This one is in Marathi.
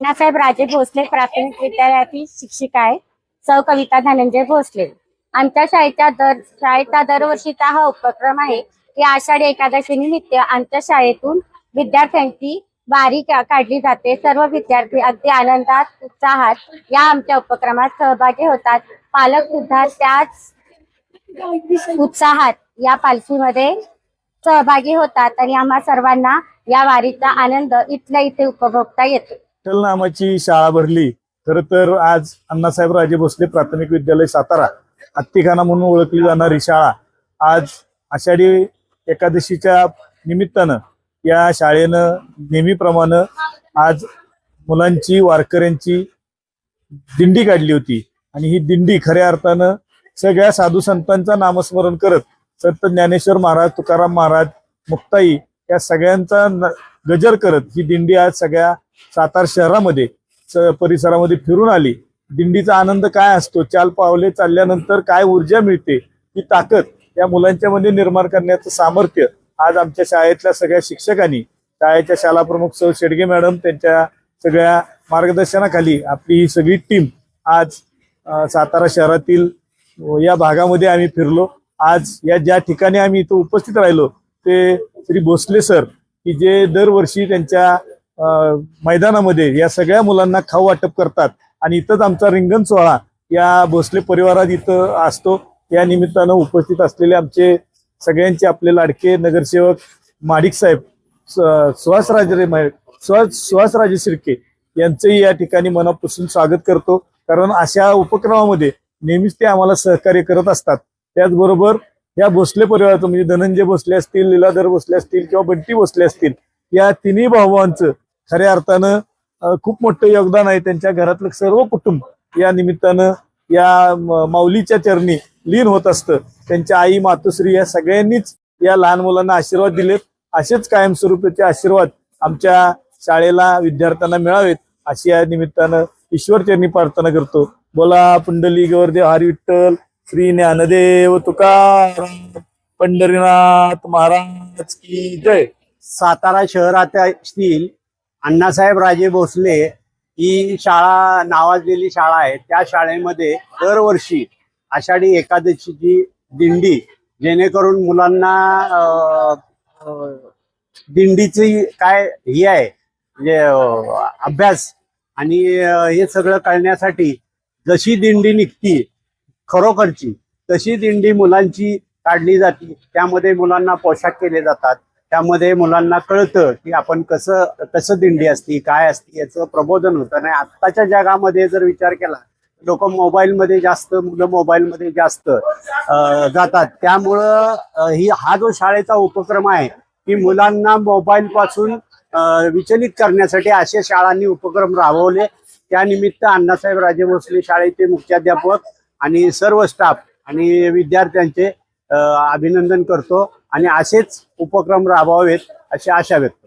नासाहेब राजे भोसले प्राथमिक विद्यालयातील शिक्षिका आहे सौ कविता धनंजय भोसले. आमच्या शाळेच्या दर शाळेचा दरवर्षीचा हा उपक्रम आहे की आषाढी एकादशी निमित्त आमच्या शाळेतून विद्यार्थ्यांची वारी काढली जाते. सर्व विद्यार्थी अगदी आनंदात उत्साहात या आमच्या उपक्रमात सहभागी होतात. पालक सुद्धा त्याच उत्साहात या पालखीमध्ये सहभागी होतात आणि आम्हा सर्वांना या वारीचा आनंद इथल्या इथे उपभोगता येतो. विठ्ठल नामाची शाळा भरली खर तर आज अण्णासाहेब राजे भोसले प्राथमिक विद्यालय सातारा हत्तीखाना म्हणून ओळखली जाणारी शाळा आज आषाढी एकादशीच्या निमित्तानं या शाळेनं नेहमीप्रमाणे आज मुलांची वारकऱ्यांची दिंडी काढली होती. आणि ही दिंडी खऱ्या अर्थानं सगळ्या साधू संतांचा नामस्मरण करत संत ज्ञानेश्वर महाराज तुकाराम महाराज मुक्ताई या सगळ्यांचा न- गजर करत ही दिंडी आज सगळ्या सातारा शहरामध्ये स- परिसरामध्ये फिरून आली. दिंडीचा आनंद काय असतो? चाल पावले चालल्यानंतर काय ऊर्जा मिळते? ही ताकद या मुलांच्या मध्ये निर्माण करण्याचं सामर्थ्य आज आमच्या शाळेतल्या सगळ्या शिक्षकांनी शाळेच्या शाळा प्रमुख सौ शेडगे मॅडम त्यांच्या सगळ्या मार्गदर्शनाखाली आपली ही सगळी टीम आज सातारा शहरातील या भागामध्ये आम्ही फिरलो. आज या ज्या ठिकाणी आम्ही इथं उपस्थित राहिलो ते श्री भोसले सर की जे दरवर्षी त्यांच्या मैदानामध्ये या सगळ्या मुलांना खाऊ वाटप करतात. आणि इथंच आमचा रिंगण सोहळा या भोसले परिवारात इथं असतो. या निमित्तानं उपस्थित असलेले आमचे सगळ्यांचे आपले लाडके नगरसेवक माडिक साहेब स- सुहासराजे मा- सुहास सुहासराजे शिर्के यांचंही या ठिकाणी मनापासून स्वागत करतो. कारण अशा उपक्रमामध्ये नेहमीच ते आम्हाला सहकार्य करत असतात. त्याचबरोबर या भोसले परिवाराचं म्हणजे धनंजय भोसले असतील लीलाधर भोसले असतील किंवा बंटी भोसले असतील या तिन्ही भावांचं खऱ्या अर्थानं खूप मोठं योगदान आहे त्यांच्या घरातलं सर्व कुटुंब. या निमित्तानं या माऊलीच्या चरणी लीन होत असतं. त्यांच्या आई मातोश्री या सगळ्यांनीच या लहान मुलांना आशीर्वाद दिलेत. असेच कायमस्वरूपीचे आशीर्वाद आमच्या शाळेला विद्यार्थ्यांना मिळावेत. अशी या निमित्तानं ईश्वरचरणी प्रार्थना करतो. बोला पुंडली गौरदेव हरी विठ्ठल श्री ज्ञानदेव तुकाराम पंढरीनाथ महाराज की जय. सातारा शहरातील अण्णासाहेब राजे भोसले ही शाळा नावाजलेली शाळा आहे. त्या शाळेमध्ये दरवर्षी आषाढी एकादशीची दिंडी जेणेकरून मुलांना दिंडीची काय ही आहे म्हणजे अभ्यास आणि हे सगळं कळण्यासाठी जशी दिंडी निघती खरोखरची तशी दिंडी मुलांची काढली जाते. त्यामध्ये मुलांना पोशाख केले जातात. त्यामध्ये मुलांना कळतं की आपण कसं कसं दिंडी असती काय असती याचं प्रबोधन होतं. नाही आत्ताच्या जगामध्ये जर विचार केला लोक मोबाईलमध्ये जास्त मुलं मोबाईलमध्ये जास्त जातात. त्यामुळं ही हा जो शाळेचा उपक्रम आहे की मुलांना मोबाईल पासून विचलित करण्यासाठी असे शाळांनी उपक्रम राबवले. त्यानिमित्त अण्णासाहेब राजे भोसले शाळेचे मुख्याध्यापक आणि सर्व स्टाफ आणि विद्यार्थ्यांचे अभिनंदन करतो. आणि असेच उपक्रम राबवावेत अशी आशा व्यक्त